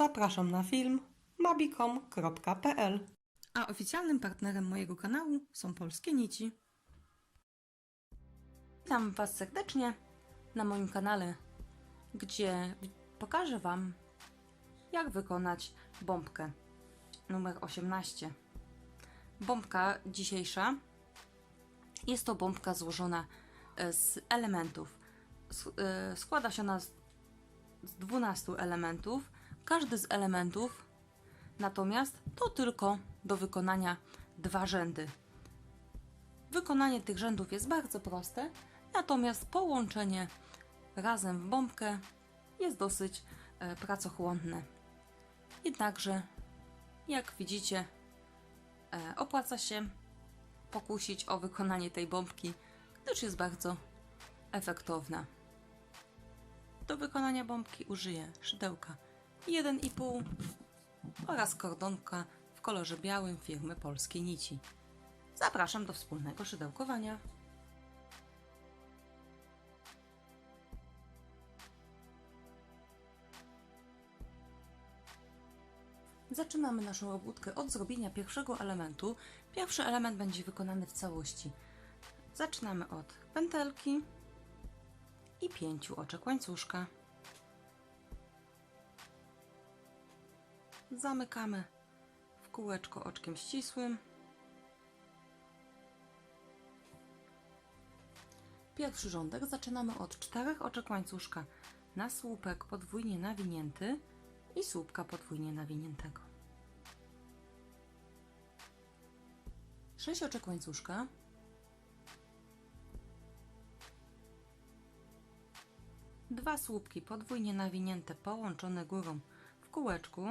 Zapraszam na film mabicom.pl A oficjalnym partnerem mojego kanału są Polskie Nici. Witam Was serdecznie na moim kanale, gdzie pokażę Wam, jak wykonać bombkę numer 18. Bombka dzisiejsza jest to bombka złożona e, z elementów. E, Składa się ona z z 12 elementów. Każdy z elementów natomiast to tylko do wykonania dwa rzędy. Wykonanie tych rzędów jest bardzo proste, natomiast połączenie razem w bombkę jest dosyć e, pracochłonne. Jednakże, jak widzicie, e, opłaca się pokusić o wykonanie tej bombki, gdyż jest bardzo efektowna. Do wykonania bombki użyję szydełka 1,5 oraz kordonka w kolorze białym firmy Polskie Nici. Zapraszam do wspólnego szydełkowania. Zaczynamy naszą robótkę od zrobienia pierwszego elementu. Pierwszy element będzie wykonany w całości. Zaczynamy od pętelki i pięciu oczek łańcuszka. Zamykamy w kółeczko oczkiem ścisłym. Pierwszy rządek zaczynamy od czterech oczek łańcuszka na słupek podwójnie nawinięty i słupka podwójnie nawiniętego. Sześć oczek łańcuszka dwa słupki podwójnie nawinięte połączone górą w kółeczku.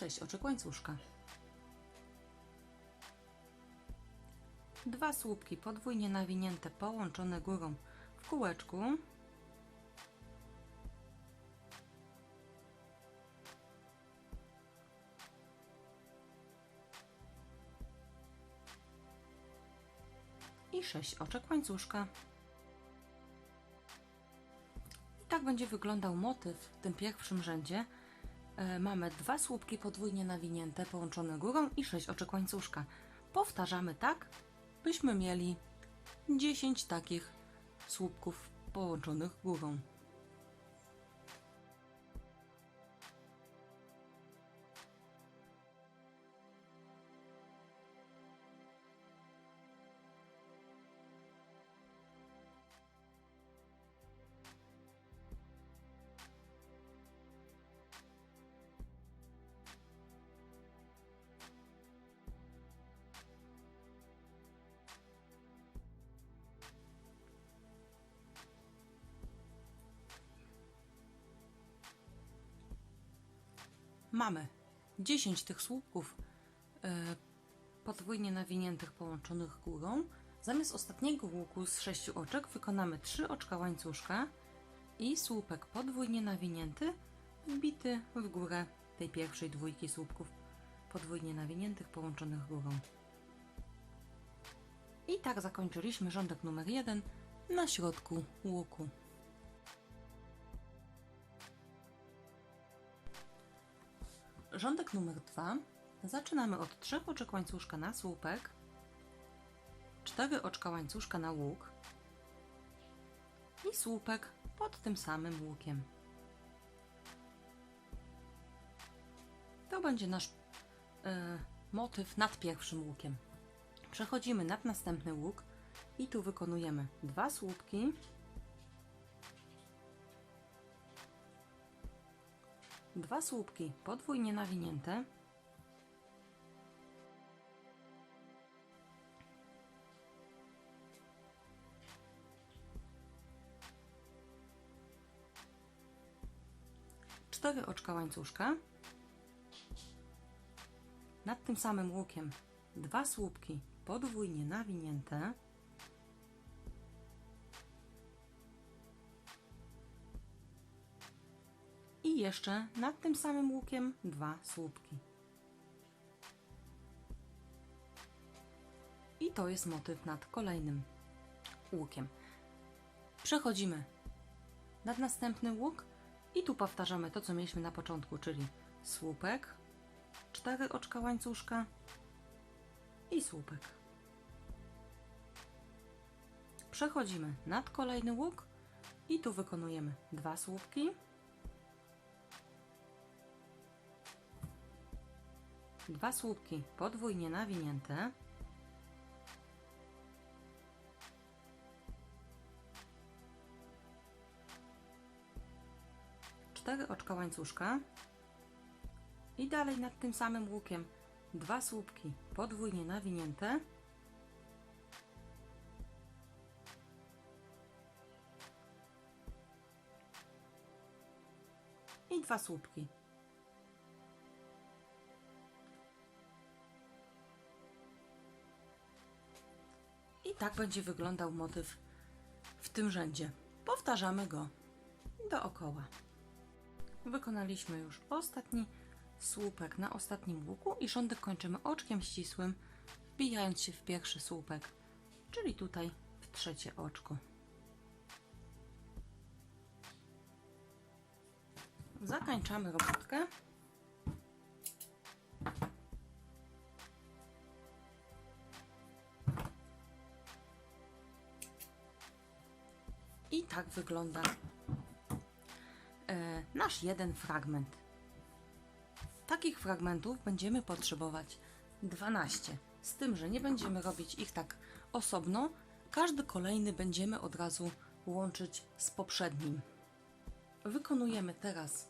Sześć oczek łańcuszka. Dwa słupki podwójnie nawinięte połączone górą w kółeczku. i 6 oczek łańcuszka. I tak będzie wyglądał motyw w tym pierwszym rzędzie. E, mamy dwa słupki podwójnie nawinięte, połączone górą i 6 oczek łańcuszka. Powtarzamy tak, byśmy mieli 10 takich słupków połączonych górą. Mamy 10 tych słupków e, podwójnie nawiniętych połączonych górą. Zamiast ostatniego łuku z 6 oczek wykonamy 3 oczka łańcuszka i słupek podwójnie nawinięty wbity w górę tej pierwszej dwójki słupków podwójnie nawiniętych połączonych górą. I tak zakończyliśmy rządek numer 1 na środku łuku. Rządek numer 2 zaczynamy od 3 oczek łańcuszka na słupek, 4 oczka łańcuszka na łuk i słupek pod tym samym łukiem. To będzie nasz e, motyw nad pierwszym łukiem. Przechodzimy nad następny łuk i tu wykonujemy dwa słupki. Dwa słupki podwójnie nawinięte. Cztery oczka łańcuszka. Nad tym samym łukiem dwa słupki podwójnie nawinięte. Jeszcze nad tym samym łukiem dwa słupki. I to jest motyw nad kolejnym łukiem. Przechodzimy nad następny łuk i tu powtarzamy to, co mieliśmy na początku, czyli słupek, cztery oczka łańcuszka i słupek. Przechodzimy nad kolejny łuk i tu wykonujemy dwa słupki, dwa słupki podwójnie nawinięte, cztery oczka łańcuszka i dalej nad tym samym łukiem dwa słupki podwójnie nawinięte, i dwa słupki. Tak będzie wyglądał motyw w tym rzędzie. Powtarzamy go dookoła. Wykonaliśmy już ostatni słupek na ostatnim łuku i rządek kończymy oczkiem ścisłym, wbijając się w pierwszy słupek, czyli tutaj w trzecie oczko. Zakańczamy robotkę. Tak wygląda e, nasz jeden fragment. Takich fragmentów będziemy potrzebować 12. Z tym, że nie będziemy robić ich tak osobno, każdy kolejny będziemy od razu łączyć z poprzednim. Wykonujemy teraz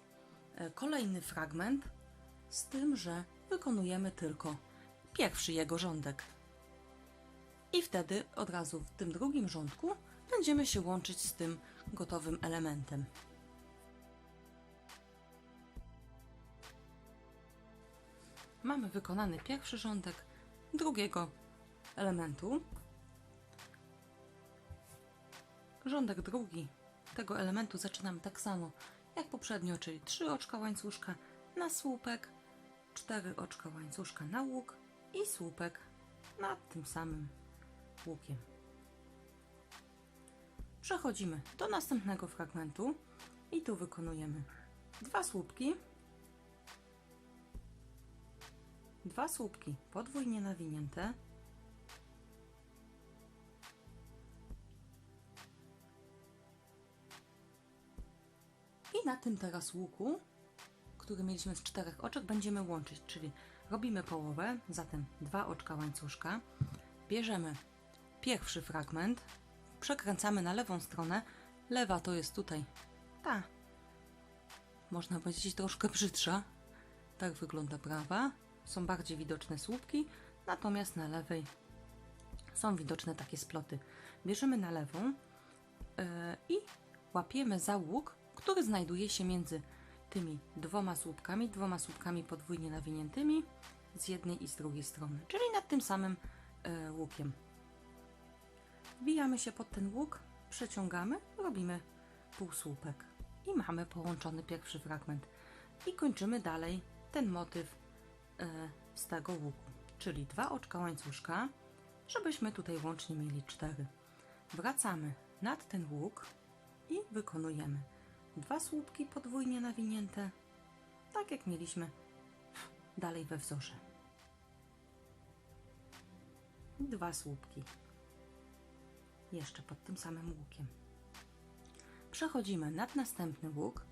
e, kolejny fragment, z tym, że wykonujemy tylko pierwszy jego rządek. I wtedy od razu w tym drugim rządku będziemy się łączyć z tym gotowym elementem. Mamy wykonany pierwszy rządek drugiego elementu. Rządek drugi tego elementu zaczynamy tak samo jak poprzednio, czyli 3 oczka łańcuszka na słupek, 4 oczka łańcuszka na łuk i słupek nad tym samym łukiem. Przechodzimy do następnego fragmentu. I tu wykonujemy dwa słupki, dwa słupki podwójnie nawinięte, i na tym teraz łuku, który mieliśmy z czterech oczek, będziemy łączyć, czyli robimy połowę, zatem dwa oczka łańcuszka, bierzemy pierwszy fragment, przekręcamy na lewą stronę, lewa to jest tutaj. Ta, można powiedzieć troszkę brzydsza, tak wygląda prawa, są bardziej widoczne słupki, natomiast na lewej są widoczne takie sploty. Bierzemy na lewą yy, i łapiemy za łuk, który znajduje się między tymi dwoma słupkami, dwoma słupkami podwójnie nawiniętymi z jednej i z drugiej strony, czyli nad tym samym yy, łukiem. Wbijamy się pod ten łuk, przeciągamy, robimy półsłupek i mamy połączony pierwszy fragment. I kończymy dalej ten motyw e, z tego łuku, czyli dwa oczka łańcuszka, żebyśmy tutaj łącznie mieli cztery. Wracamy nad ten łuk i wykonujemy dwa słupki podwójnie nawinięte, tak jak mieliśmy dalej we wzorze. Dwa słupki jeszcze pod tym samym łukiem. Przechodzimy nad następny łuk.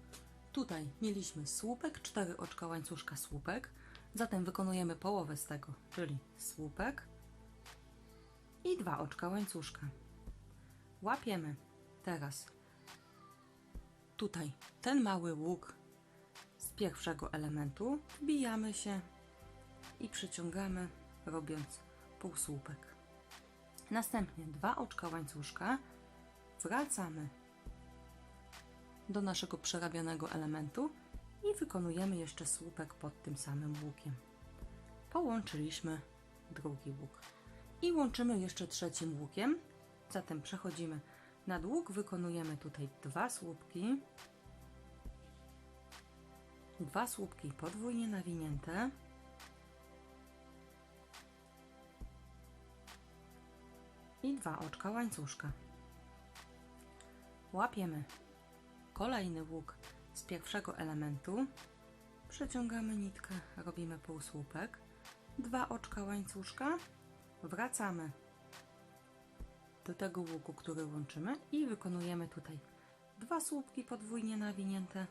Tutaj mieliśmy słupek, cztery oczka łańcuszka słupek, zatem wykonujemy połowę z tego, czyli słupek i dwa oczka łańcuszka. Łapiemy teraz tutaj ten mały łuk z pierwszego elementu, wbijamy się i przyciągamy, robiąc półsłupek. Następnie dwa oczka łańcuszka, wracamy do naszego przerabianego elementu i wykonujemy jeszcze słupek pod tym samym łukiem. Połączyliśmy drugi łuk. I łączymy jeszcze trzecim łukiem. Zatem przechodzimy nad łuk, wykonujemy tutaj dwa słupki, dwa słupki podwójnie nawinięte i dwa oczka łańcuszka. Łapiemy kolejny łuk z pierwszego elementu, przeciągamy nitkę, robimy półsłupek, dwa oczka łańcuszka, wracamy do tego łuku, który łączymy i wykonujemy tutaj dwa słupki podwójnie nawinięte.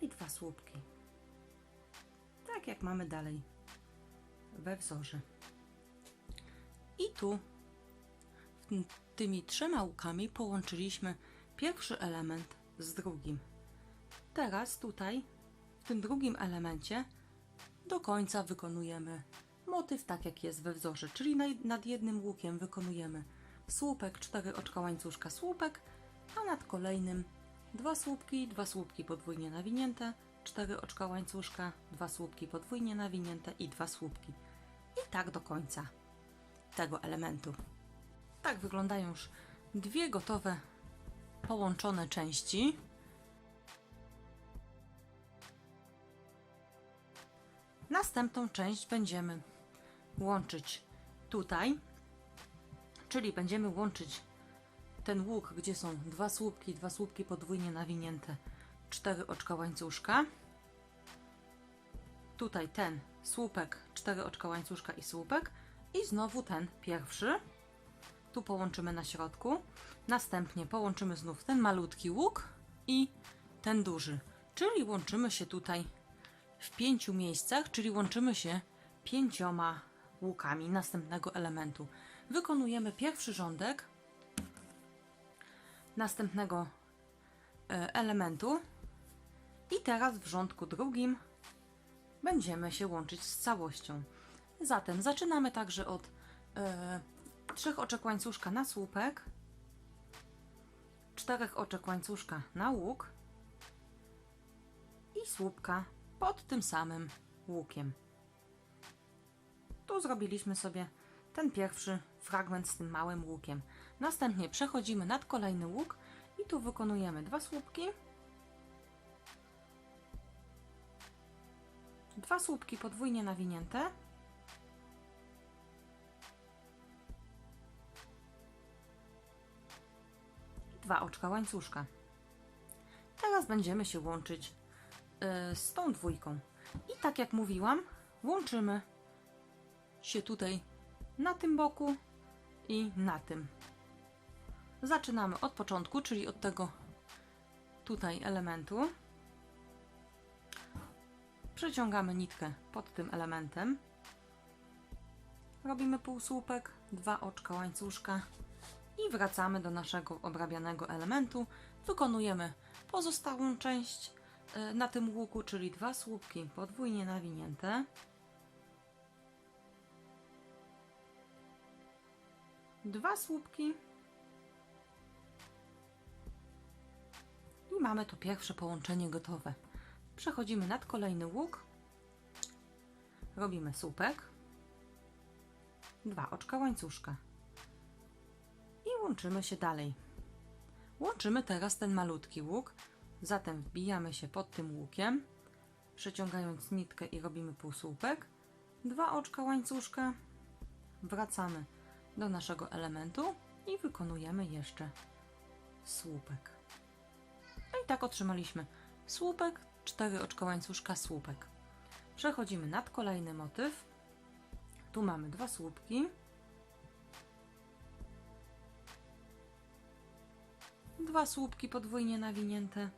I dwa słupki. Tak jak mamy dalej we wzorze. I tu tymi trzema łukami połączyliśmy pierwszy element z drugim. Teraz tutaj w tym drugim elemencie do końca wykonujemy motyw tak jak jest we wzorze, czyli nad- jednym łukiem wykonujemy słupek, cztery oczka łańcuszka, słupek, a nad kolejnym dwa słupki, dwa słupki podwójnie nawinięte, cztery oczka łańcuszka, dwa słupki podwójnie nawinięte i dwa słupki. I tak do końca tego elementu. Tak wyglądają już dwie gotowe połączone części. Następną część będziemy łączyć tutaj, czyli będziemy łączyć ten łuk, gdzie są dwa słupki, dwa słupki podwójnie nawinięte, cztery oczka łańcuszka. Tutaj ten słupek, cztery oczka łańcuszka i słupek i znowu ten pierwszy. Tu połączymy na środku. Następnie połączymy znów ten malutki łuk i ten duży. Czyli łączymy się tutaj w pięciu miejscach, czyli łączymy się pięcioma łukami następnego elementu. Wykonujemy pierwszy rządek następnego e, elementu i teraz w rządku drugim będziemy się łączyć z całością. Zatem zaczynamy także od e, trzech oczek łańcuszka na słupek, czterech oczek łańcuszka na łuk i słupka pod tym samym łukiem. Tu zrobiliśmy sobie ten pierwszy fragment z tym małym łukiem. Następnie przechodzimy nad kolejny łuk i tu wykonujemy dwa słupki, dwa słupki podwójnie nawinięte, dwa oczka łańcuszka. Teraz będziemy się łączyć y, z tą dwójką. I tak jak mówiłam, łączymy się tutaj na tym boku i na tym. Zaczynamy od początku, czyli od tego tutaj elementu. Przeciągamy nitkę pod tym elementem. Robimy półsłupek, dwa oczka łańcuszka i wracamy do naszego obrabianego elementu. Wykonujemy pozostałą część y, na tym łuku, czyli dwa słupki podwójnie nawinięte. Dwa słupki. I mamy tu pierwsze połączenie gotowe. Przechodzimy nad kolejny łuk. Robimy słupek. Dwa oczka łańcuszka. I łączymy się dalej. Łączymy teraz ten malutki łuk. Zatem wbijamy się pod tym łukiem, przeciągając nitkę i robimy półsłupek. Dwa oczka łańcuszka. Wracamy do naszego elementu i wykonujemy jeszcze słupek. No i tak otrzymaliśmy słupek, cztery oczka łańcuszka, słupek. Przechodzimy nad kolejny motyw. Tu mamy dwa słupki. Dwa słupki podwójnie nawinięte.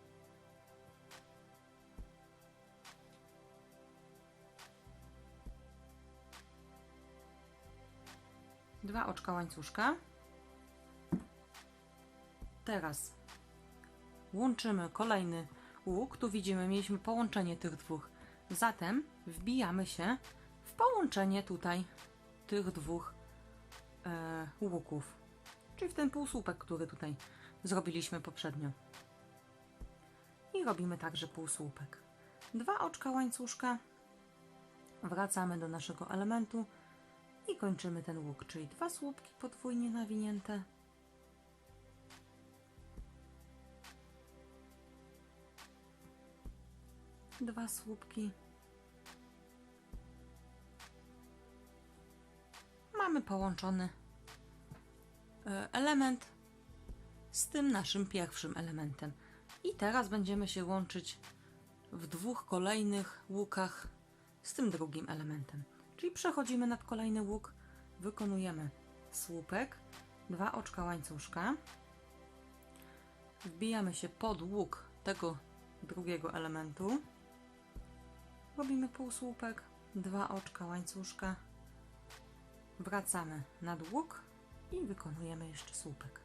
Dwa oczka łańcuszka. Teraz łączymy kolejny łuk. Tu widzimy, mieliśmy połączenie tych dwóch. Zatem wbijamy się w połączenie tutaj tych dwóch e, łuków. Czyli w ten półsłupek, który tutaj zrobiliśmy poprzednio. I robimy także półsłupek. Dwa oczka łańcuszka. Wracamy do naszego elementu i kończymy ten łuk, czyli dwa słupki podwójnie nawinięte. Dwa słupki. mamy połączony e, element z tym naszym pierwszym elementem. I teraz będziemy się łączyć w dwóch kolejnych łukach z tym drugim elementem. Czyli przechodzimy nad kolejny łuk, wykonujemy słupek, dwa oczka łańcuszka, wbijamy się pod łuk tego drugiego elementu, robimy półsłupek, dwa oczka łańcuszka, wracamy nad łuk i wykonujemy jeszcze słupek.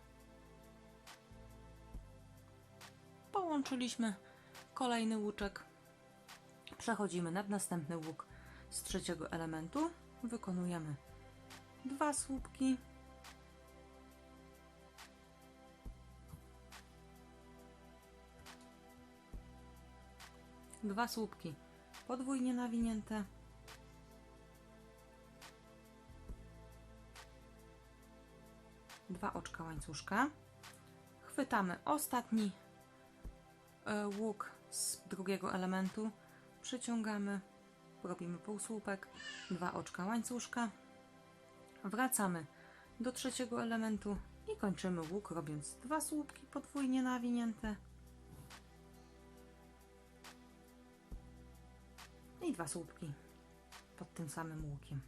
Połączyliśmy kolejny łuczek, przechodzimy nad następny łuk z trzeciego elementu, wykonujemy dwa słupki, dwa słupki podwójnie nawinięte, dwa oczka łańcuszka, chwytamy ostatni e, łuk z drugiego elementu, przyciągamy, robimy półsłupek, dwa oczka łańcuszka, wracamy do trzeciego elementu i kończymy łuk robiąc dwa słupki podwójnie nawinięte dwa słupki pod tym samym łukiem.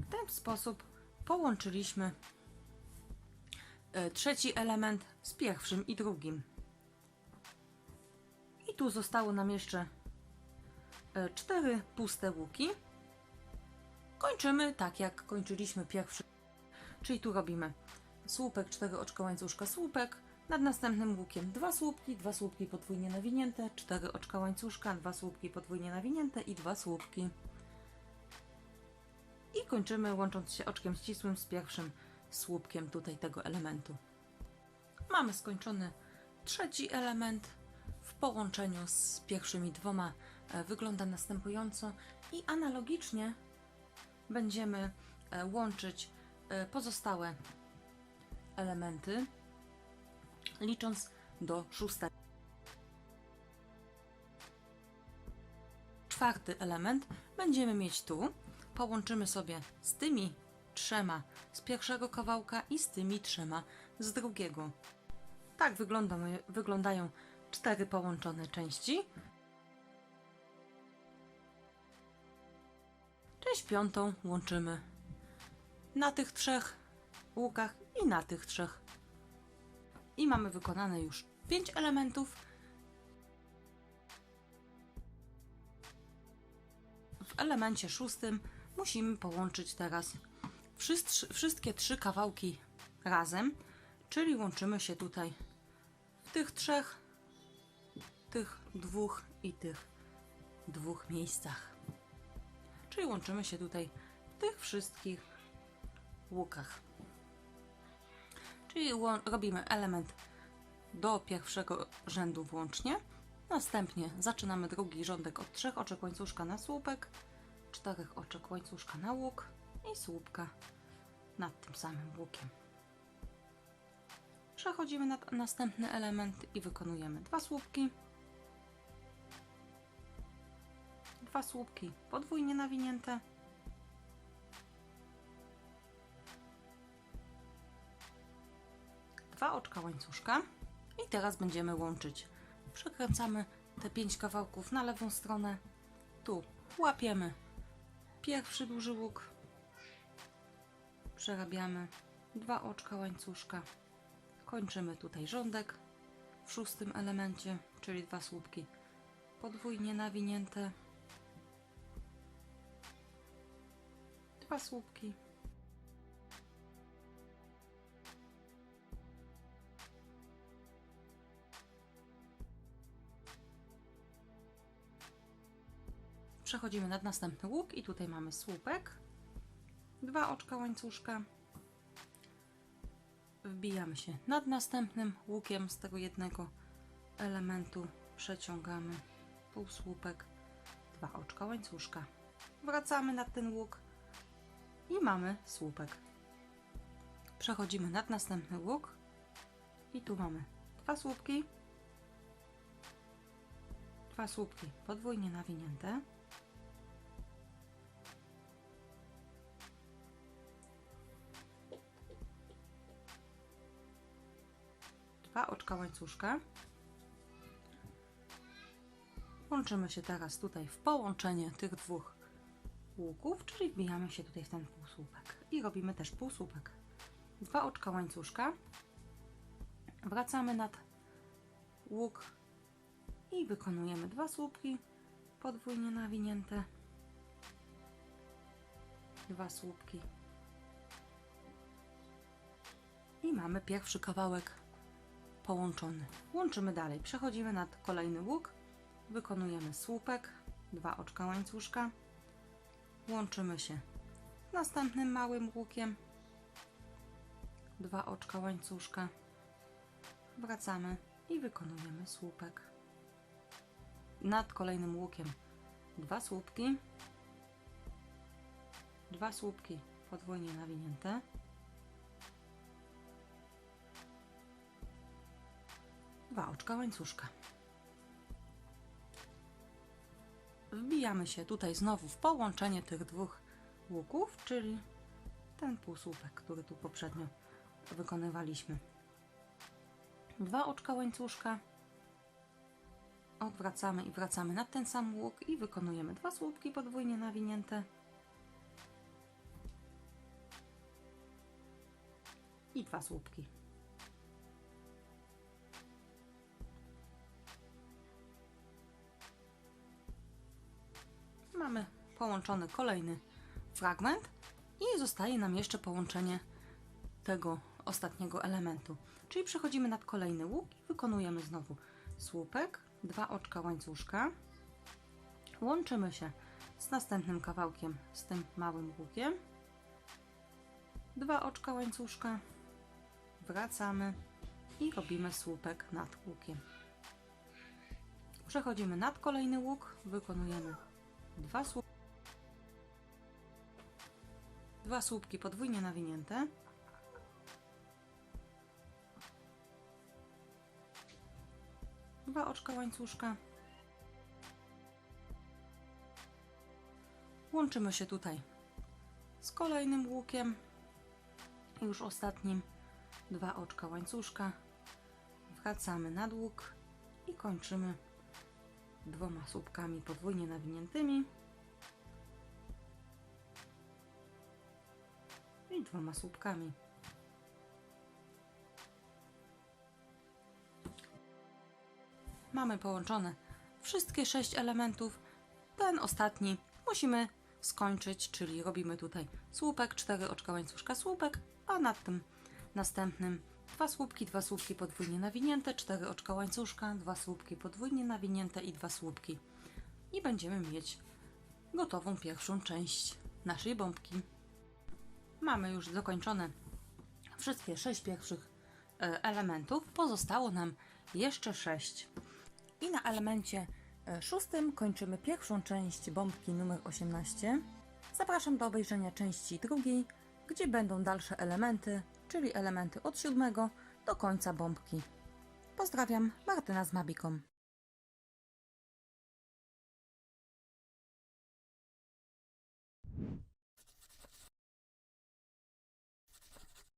W ten sposób połączyliśmy e, trzeci element z pierwszym i drugim. I tu zostało nam jeszcze e, cztery puste łuki. Kończymy tak jak kończyliśmy pierwszy. Czyli tu robimy słupek, cztery oczka łańcuszka, słupek, nad następnym łukiem dwa słupki, dwa słupki podwójnie nawinięte, cztery oczka łańcuszka, dwa słupki podwójnie nawinięte i dwa słupki. I kończymy łącząc się oczkiem ścisłym z pierwszym słupkiem tutaj tego elementu. Mamy skończony trzeci element w połączeniu z pierwszymi dwoma e, wygląda następująco i analogicznie będziemy e, łączyć e, pozostałe elementy licząc do szóstego. Czwarty element będziemy mieć tu. Połączymy sobie z tymi trzema z pierwszego kawałka i z tymi trzema z drugiego. Tak wygląda, wyglądają cztery połączone części. Część piątą łączymy na tych trzech łukach i na tych trzech i mamy wykonane już 5 elementów. W elemencie szóstym musimy połączyć teraz wszystkie trzy kawałki razem, czyli łączymy się tutaj w tych trzech, tych dwóch i tych dwóch miejscach. Czyli łączymy się tutaj w tych wszystkich łukach. Czyli robimy element do pierwszego rzędu włącznie. Następnie zaczynamy drugi rządek od trzech oczek łańcuszka na słupek, czterech oczek łańcuszka na łuk i słupka nad tym samym łukiem. Przechodzimy na następny element i wykonujemy dwa słupki, dwa słupki podwójnie nawinięte, dwa oczka łańcuszka i teraz będziemy łączyć. Przekręcamy te pięć kawałków na lewą stronę. Tu łapiemy pierwszy duży łuk. Przerabiamy dwa oczka łańcuszka. Kończymy tutaj rządek w szóstym elemencie, czyli dwa słupki podwójnie nawinięte. Dwa słupki Przechodzimy nad następny łuk i tutaj mamy słupek. Dwa oczka łańcuszka. Wbijamy się nad następnym łukiem z tego jednego elementu. Przeciągamy półsłupek, dwa oczka łańcuszka. Wracamy nad ten łuk i mamy słupek. Przechodzimy nad następny łuk i tu mamy dwa słupki, dwa słupki podwójnie nawinięte, dwa oczka łańcuszka. Łączymy się teraz tutaj w połączenie tych dwóch łuków, czyli wbijamy się tutaj w ten półsłupek i robimy też półsłupek. Dwa oczka łańcuszka. Wracamy nad łuk i wykonujemy dwa słupki podwójnie nawinięte. Dwa słupki. I mamy pierwszy kawałek połączony. Łączymy dalej. Przechodzimy nad kolejny łuk. Wykonujemy słupek, dwa oczka łańcuszka. Łączymy się następnym małym łukiem. Dwa oczka łańcuszka. Wracamy i wykonujemy słupek. Nad kolejnym łukiem dwa słupki. Dwa słupki podwójnie nawinięte. Dwa oczka łańcuszka. Wbijamy się tutaj znowu w połączenie tych dwóch łuków, czyli ten półsłupek, który tu poprzednio wykonywaliśmy. Dwa oczka łańcuszka. Odwracamy i wracamy na ten sam łuk i wykonujemy dwa słupki podwójnie nawinięte. I dwa słupki. Połączony kolejny fragment i zostaje nam jeszcze połączenie tego ostatniego elementu. Czyli przechodzimy nad kolejny łuk i wykonujemy znowu słupek, dwa oczka łańcuszka. Łączymy się z następnym kawałkiem, z tym małym łukiem. Dwa oczka łańcuszka. Wracamy i robimy słupek nad łukiem. Przechodzimy nad kolejny łuk, wykonujemy dwa słupki. Dwa słupki podwójnie nawinięte. Dwa oczka łańcuszka. Łączymy się tutaj z kolejnym łukiem. Już ostatnim. Dwa oczka łańcuszka. Wracamy nad łuk i kończymy dwoma słupkami podwójnie nawiniętymi. Dwoma słupkami. Mamy połączone wszystkie sześć elementów. Ten ostatni musimy skończyć, czyli robimy tutaj słupek, cztery oczka łańcuszka, słupek, a nad tym następnym dwa słupki, dwa słupki podwójnie nawinięte, cztery oczka łańcuszka, dwa słupki podwójnie nawinięte i dwa słupki. I będziemy mieć gotową pierwszą część naszej bombki. Mamy już dokończone wszystkie sześć pierwszych e, elementów. Pozostało nam jeszcze sześć. I na elemencie e, szóstym kończymy pierwszą część bombki numer 18. Zapraszam do obejrzenia części drugiej, gdzie będą dalsze elementy, czyli elementy od siódmego do końca bombki. Pozdrawiam, Martyna z Mabiką.